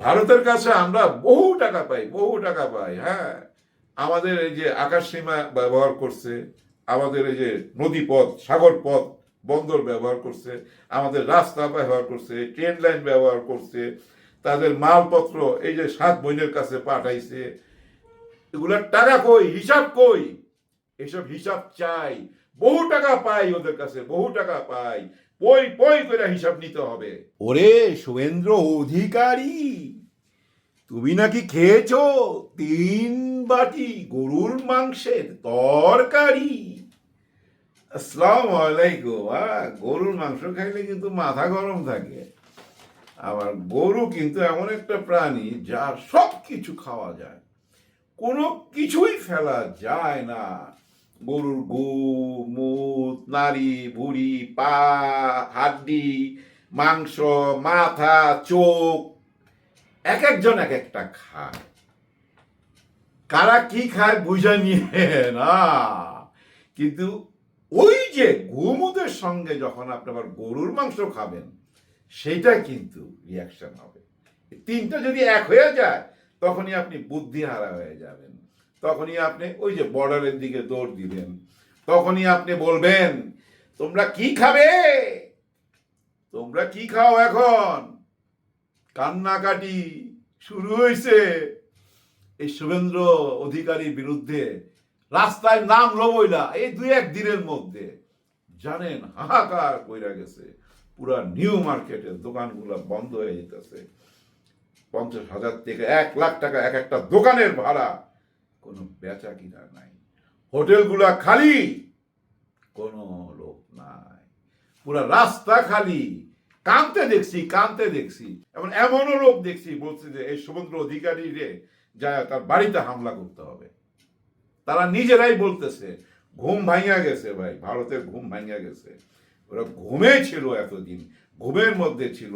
ভারতের কাছে আমরা বহু টাকা পাই, বহু টাকা পাই হ্যাঁ। আমাদের এই যে আকাশ সীমা ব্যবহার করছে, আমাদের এই যে নদী পথ, সাগর পথ, বন্দর ব্যবহার করছে, আমাদের রাস্তা ব্যবহার করছে, ট্রেন লাইন ব্যবহার করছে, তাদের মালপত্র এই যে সাত বোনের কাছে পাঠাইছে এগুলার টাকা কই, হিসাব কই? এসব হিসাব চাই, বহু টাকা পাই ওদের কাছে, বহু টাকা পাই। পই পই করে হিসাব নিতে হবে। ওরে শুভেন্দ্র অধিকারী, তুমি নাকি খেয়েছো তিন বাটি গরুর মাংসের তরকারি? আসসালামু আলাইকুম। গরুর মাংস খাইলে কিন্তু মাথা গরম থাকে। আবার গরু কিন্তু এমন একটা প্রাণী যার সব কিছু খাওয়া যায়। কোনো কিছুই ফেলা যায় না। গরুর গু, মুত নাড়ি ভুড়ি পা, হাড্ডি, মাংস, মাথা, চোখ, এক একজন এক একটা খায়। কারা কি খায় বুঝা নিয়ে না। কিন্তু ওই যে গোমুদের সঙ্গে যখন আপনি আবার গরুর মাংস খাবেন, সেটা কিন্তু রিয়াকশন হবে। তিনটা যদি এক হয়ে যায়, তখনই আপনি বুদ্ধি হারা হয়ে যাবেন। তখনই আপনি ওই যে বর্ডারের দিকে দৌড় দিবেন তখনই আপনি বলবেন, তোমরা কি খাবে? তোমরা কি খাও এখন? কান্নাকাটি শুরু হয়েছে এই শুভেন্দ্র অধিকারীর বিরুদ্ধে রাস্তায় নাম লবইলা এই দুই এক দিনের মধ্যে। জানেন, হাহাকার কইরা গেছে। পুরা নিউ মার্কেটের দোকানগুলো বন্ধ হয়ে যেতেছে পঞ্চাশ হাজার থেকে এক লাখ টাকা এক একটা দোকানের ভাড়া। কোনো বেচা কিনা নাই। হোটেলগুলা খালি, কোনো লোক নাই। পুরা রাস্তা খালি। কানতে দেখছি কানতে দেখছি। এমন এমনও লোক দেখছি, বলছে যে এই সমুদ্র অধিকারী রে যায় তার বাড়িতে হামলা করতে হবে। তারা নিজেরাই বলতেছে, ঘুম ভাঙিয়া গেছে ভাই, ভারতের ঘুম ভাঙিয়া গেছে। ওরা ঘুমে ছিল এতদিন, ঘুমের মধ্যে ছিল।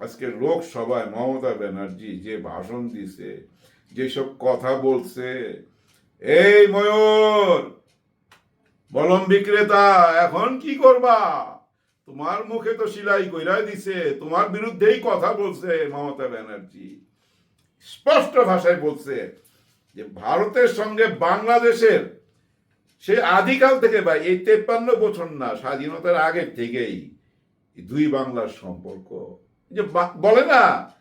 আজকে লোকসভায় মমতা ব্যানার্জি যে ভাষণ দিছে যেসব কথা বলছে, এই ময়ূর, বলম বিক্রেতা, এখন কি করবা? তোমার মুখে তো সিলাই কইরা দিছে, তোমার বিরুদ্ধেই কথা বলছে মমতা ব্যানার্জি। স্পষ্ট ভাষায় বলছে যে ভারতের সঙ্গে বাংলাদেশের সে আদিকাল থেকে ভাই এই তেপ্পান্ন বছর না, স্বাধীনতার আগের থেকেই দুই বাংলার সম্পর্ক। যে বা- বলে না,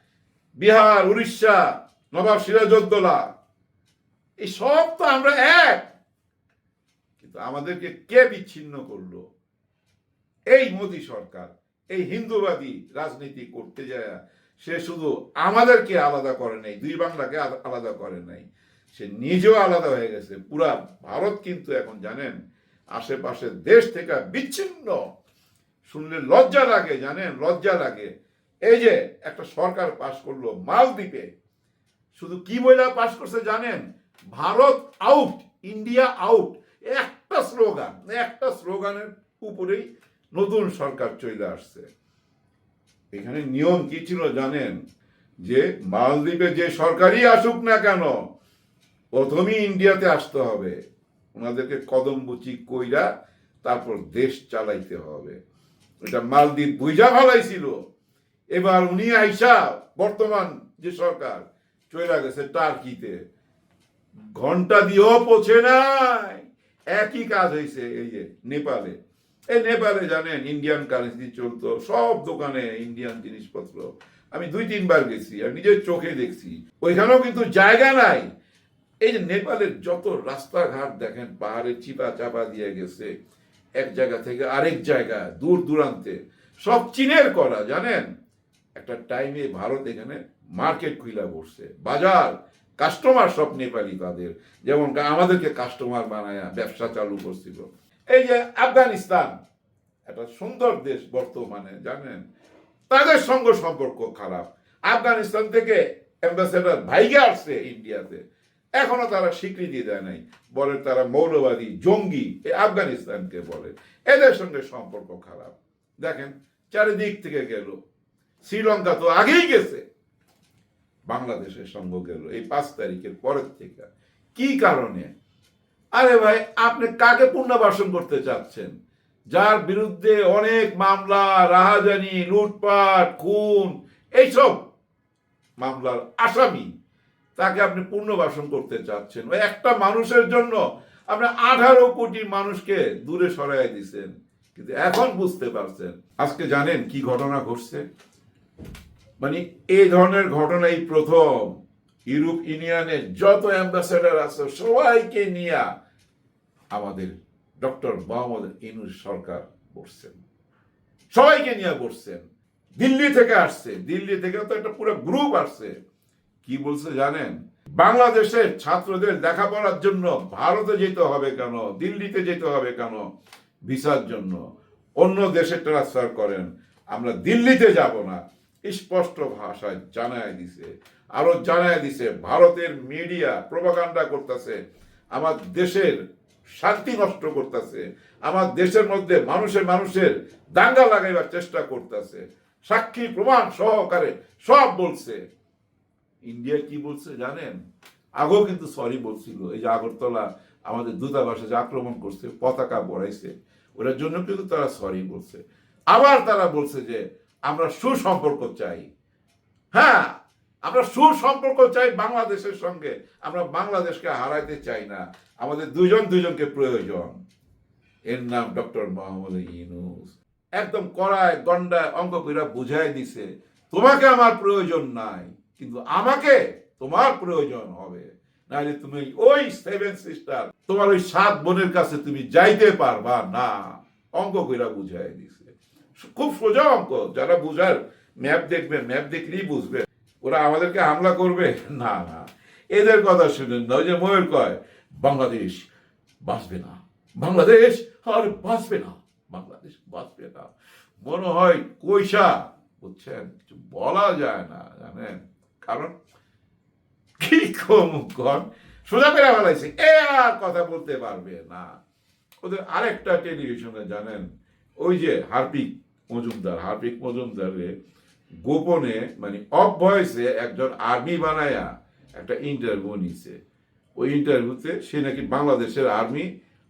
বিহার, উড়িষ্যা নবাব সিরাজউদ্দৌলা, এই সব তো আমরা এক। কিন্তু আমাদেরকে কে বিচ্ছিন্ন করল? এই মোদী সরকার, এই হিন্দুবাদী রাজনীতি করতে যায় সে শুধু আমাদেরকে আলাদা করে নাই, দুই বাংলাকে আলাদা করে নাই। সে নিজেও আলাদা হয়ে গেছে। পুরা ভারত কিন্তু এখন জানেন আশেপাশের দেশ থেকে বিচ্ছিন্ন। শুনলে লজ্জা লাগে, জানেন? লজ্জা লাগে। এই যে একটা সরকার পাশ করল মালদ্বীপে শুধু কি বইলা পাশ করছে জানেন? ভারত আউট ইন্ডিয়া আউট একটা স্লোগান, একটা স্লোগানের উপরেই নতুন সরকার চলে আসছে। এখানে নিয়ম কি ছিল জানেন? যে মালদ্বীপে যে সরকারই আসুক না কেন, প্রথমেই ইন্ডিয়াতে আসতে হবে। ওনাদেরকে কদম বুচি কইরা তারপর দেশ চালাইতে হবে। এটা মালদ্বীপ বুঝা ভালাই ছিল। এবার উনি আইসা বর্তমান যে সরকার চলে গেছে টার্কিতে। ঘণ্টা দিয়েও পৌঁছে নাই। একই কাজ হয়েছে এই যে নেপালে। এই নেপালে জানেন ইন্ডিয়ান কারেন্সি চলতো, সব দোকানে ইন্ডিয়ান জিনিসপত্র। আমি দুই, তিনবার গেছি আর নিজের চোখে দেখছি। ওইখানেও কিন্তু জায়গা নাই। এই যে নেপালের যত রাস্তাঘাট দেখেন, পাহাড়ে চিপা চাপা দিয়ে গেছে, এক জায়গা থেকে আরেক জায়গা, দূর দূরান্তে। সব চীনের করা, জানেন? একটা টাইমে ভারত এখানে মার্কেট খুইলা বসছে। বাজার কাস্টমার সব নেপালি তাদের। যেমন আমাদেরকে কাস্টমার বানায় ব্যবসা চালু করছিল। এই যে আফগানিস্তান, একটা সুন্দর দেশ বর্তমানে, জানেন? তাদের সঙ্গে সম্পর্ক খারাপ। আফগানিস্তান থেকে অ্যাম্বাসেডার ভাইগে আসছে ইন্ডিয়াতে। এখনও তারা স্বীকৃতি দেয় নাই। বলে তারা মৌলবাদী, জঙ্গি, এই আফগানিস্তানকে বলে। এদের সঙ্গে সম্পর্ক খারাপ। দেখেন, চারিদিক থেকে গেল। শ্রীলঙ্কা তো আগেই গেছে। বাংলাদেশের সঙ্গে গেল এই পাঁচ তারিখের পরের থেকে। কি কারণে? আরে ভাই, আপনি কাকে পুনর্বাসন করতে চাচ্ছেন? যার বিরুদ্ধে অনেক মামলা, রাহাজানি, লুটপাট, খুন, এইসব মামলার আসামি। তাকে আপনি পুনর্বাসন করতে চাচ্ছেন। ওই একটা মানুষের জন্য আপনি আঠারো কোটি মানুষকে দূরে সরাই দিছেন। কিন্তু এখন বুঝতে পারছেন। আজকে জানেন কি ঘটনা ঘটছে? মানে এই ধরনের ঘটনাই প্রথম। ইউরোপ ইউনিয়নের যত অ্যাম্বাসেডার আছে, সবাইকে নিয়ে আমাদের ডক্টর মোহাম্মদ ইনুস সরকার বসছেন। সবাইকে নিয়ে বসছেন। দিল্লি থেকে আসছে। দিল্লি থেকে তো একটা পুরো গ্রুপ আসছে। কি বলছে জানেন? বাংলাদেশের ছাত্রদের দেখা লেখাপড়ার জন্য ভারতে যেতে হবে কেন? দিল্লিতে যেতে হবে কেন? ভিসার জন্য। অন্য দেশে ট্রান্সফার করেন। আমরা দিল্লিতে যাব না। স্পষ্ট ভাষায় জানায় দিছে। আরও জানায় দিছে, ভারতের মিডিয়া প্রভাকাণ্ডা করতেছে, আমার দেশের শান্তি নষ্ট করতেছে, আমার দেশের মধ্যে মানুষের মানুষের দাঙ্গা লাগাইবার চেষ্টা করতেছে। সাক্ষী, প্রমাণ সহকারে সব বলছে। ইন্ডিয়া কি বলছে জানেন? আগেও কিন্তু সরি বলছিল, এই যে আগরতলা আমাদের দূতাবাসে যে আক্রমণ করছে, পতাকা বড়াইছে ওটার জন্য কিন্তু তারা সরি বলছে। আবার তারা বলছে যে আমরা সুসম্পর্ক চাই। হ্যাঁ আমরা সুসম্পর্ক চাই বাংলাদেশের সঙ্গে। আমরা বাংলাদেশকে হারাইতে চাই না। আমাদের দুজন দুজনকে প্রয়োজন। এর নাম ডক্টর মোহাম্মদ ইউনুস। একদম কড়ায় গন্ডায় অঙ্ক কইরা বুঝাই দিছে, তোমাকে আমার প্রয়োজন নাই, কিন্তু আমাকে তোমার প্রয়োজন হবে। নাহলে তুমি ওই সেভেন সিস্টার, তোমার ওই সাত বোনের কাছে তুমি যাইতে পারবা না। অঙ্ক কইরা বুঝাই দিছে। খুব সোজা অঙ্ক। যারা বুঝার ম্যাপ দেখবেন ম্যাপ দেখলেই বুঝবে। ওরা আমাদেরকে হামলা করবে? না না। এদের কথা শুনেন না ওই যে ময়ূর কয়, বাংলাদেশ বাঁচবে না। বাংলাদেশ আর বাঁচবে না। বাংলাদেশ বাঁচবে না। মনে হয় কৈশা, বুঝছেন? কিছু বলা যায় না, জানেন? কারণ কি কম সোজা করে ফেলাইছে। এ আর কথা বলতে পারবে না। ওদের আরেকটা টেলিভিশনে জানেন, ওই যে হার্পিক। মজুমদার হার্পিক মজুমদারে গোপনে মানে অফ ভয়েসে একজন আর্মি বানায়া একটা ইন্টারভিউ নিছে। ওই ইন্টারভিউতে সে নাকি বাংলাদেশের আর্মি,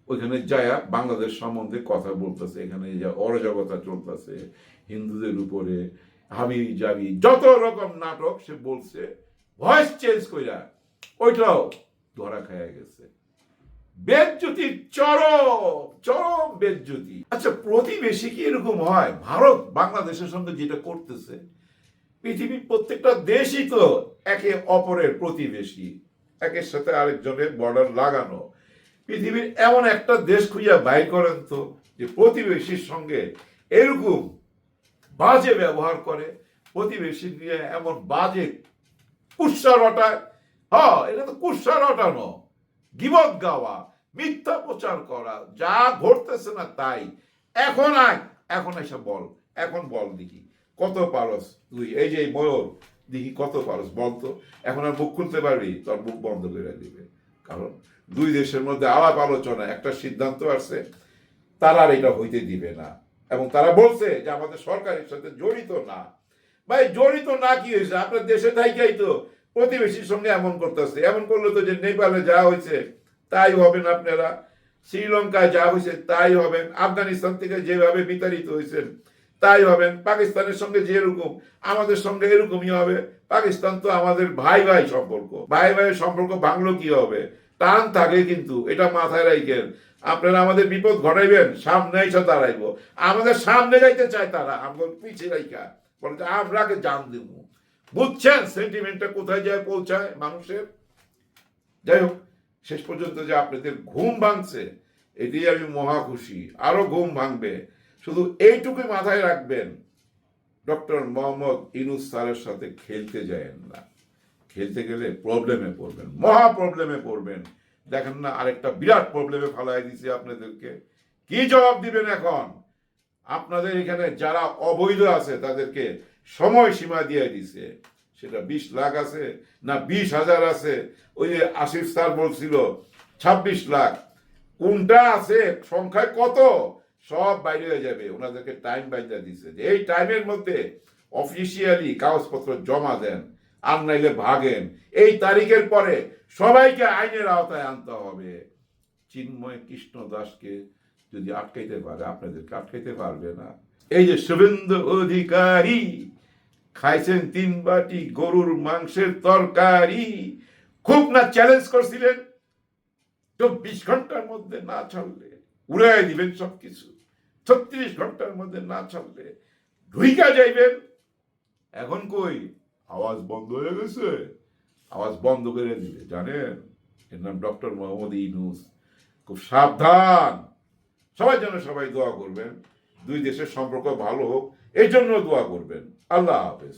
ওইখানে যায়া বাংলাদেশ সম্বন্ধে কথা বলতেছে। এখানে যে অরাজকতা চলতেছে, হিন্দুদের উপরে হাবি জাবি, যত রকম নাটক সে বলছে ভয়েস চেঞ্জ কইরা, ওইটাও ধরা খায়া গেছে। বেদজ্যোতি চরম চরম বেদজ্যোতি। আচ্ছা প্রতিবেশী কি এরকম হয়? ভারত বাংলাদেশের সঙ্গে যেটা করতেছে, পৃথিবীর প্রত্যেকটা দেশই তো একে অপরের প্রতিবেশী, একের সাথে আরেকজনের বর্ডার লাগানো। পৃথিবীর এমন একটা দেশ খুঁজে বাইর করেন তো, যে প্রতিবেশীর সঙ্গে এরকম বাজে ব্যবহার করে, প্রতিবেশী নিয়ে এমন বাজে কুৎসা রটায়। হ্যাঁ এটা তো কুৎসা রটানো। গিবত গাওয়া, মিথ্যা প্রচার করা, যা ঘটতেছে না তাই। এখন আয়, এখন এসে বল, এখন বল দেখি, কত পারস তুই? এই যে ময়ূর, দেখি কত পারস, বল তো। এখন আর মুখ খুলতে পারবি, তোর মুখ বন্ধ করে দিবে। কারণ দুই দেশের মধ্যে আলাপ আলোচনা, একটা সিদ্ধান্ত আসছে, তারা আর এটা হইতে দিবে না। এবং তারা বলছে যে আমাদের সরকারের সাথে জড়িত না। ভাই, জড়িত না কি হয়েছে আপনার দেশে থাইকাই তো প্রতিবেশীর সঙ্গে এমন করতেছে। এমন করলে তো যে নেপালে যা হয়েছে, তাই হবেন আপনারা। শ্রীলঙ্কায় যা হয়েছে, তাই হবেন। আফগানিস্তান থেকে যেভাবে বিতাড়িত হয়েছেন, তাই হবেন। পাকিস্তানের সঙ্গে যেরকম, আমাদের সঙ্গে এরকমই হবে। পাকিস্তান তো আমাদের ভাই ভাই সম্পর্ক। ভাই ভাইয়ের সম্পর্ক ভাঙলো কি হবে? টান থাকে কিন্তু, এটা মাথায় রাখেন আপনারা আমাদের বিপদ ঘটাইবেন, সামনে এসে দাঁড়াইবো। আমাদের সামনে যাইতে চায় তারা আমাদের পিছিয়ে রাইকা বলে যে, আমরা জান দেবো বুঝছেন সেন্টিমেন্টটা কোথায় যায়, পৌঁছায় মানুষের? যাই হোক, শেষ পর্যন্ত যে আপনাদের ঘুম ভাঙছে এটি আমি মহা খুশি। আরও ঘুম ভাঙবে। শুধু এইটুকুই মাথায় রাখবেন, ডক্টর মোহাম্মদ ইনুস স্যারের সাথে খেলতে যায়েন না। খেলতে গেলে প্রবলেমে পড়বেন, মহা প্রবলেমে পড়বেন। দেখেন না, আরেকটা বিরাট প্রবলেমে ফালাই দিছি আপনাদেরকে। কি জবাব দিবেন এখন? আপনাদের এখানে যারা অবৈধ আছে, তাদেরকে সময় সীমা দিয়ে দিছে। সেটা বিশ লাখ আছে না বিশ হাজার আছে। ওই যে আশিফ স্যার বলছিল, ছাব্বিশ লাখ। কোনটা আছে, সংখ্যায় কত? সব বাইরে হয়ে যাবে। ওনাদেরকে টাইম বাইরে দিছে। এই টাইমের মধ্যে অফিসিয়ালি কাগজপত্র জমা দেন, আর নাইলে ভাগেন। এই তারিখের পরে সবাইকে আইনের আওতায় আনতে হবে। চিন্ময় কৃষ্ণ দাসকে যদি আটকাইতে পারে, আপনাদেরকে আটকাইতে পারবে না। এই যে শুভেন্দু অধিকারী খাইছেন তিন বাটি গরুর মাংসের তরকারি। খুব না চ্যালেঞ্জ করছিলেন? চব্বিশ ঘণ্টার মধ্যে না ছাড়লে, উড়াই দিবেন সবকিছু। ছত্রিশ ঘণ্টার মধ্যে না ছাড়লে ঢুইকা যাইবেন। এখন কই? আওয়াজ বন্ধ হয়ে গেছে। আওয়াজ বন্ধ করে দিবে, জানেন? এর নাম ডক্টর মোহাম্মদ ইনুস খুব সাবধান। সবাই যেন সবাই দোয়া করবেন। দুই দেশের সম্পর্ক ভালো হোক এই জন্য দোয়া করবেন। আল্লাহ হাফেজ।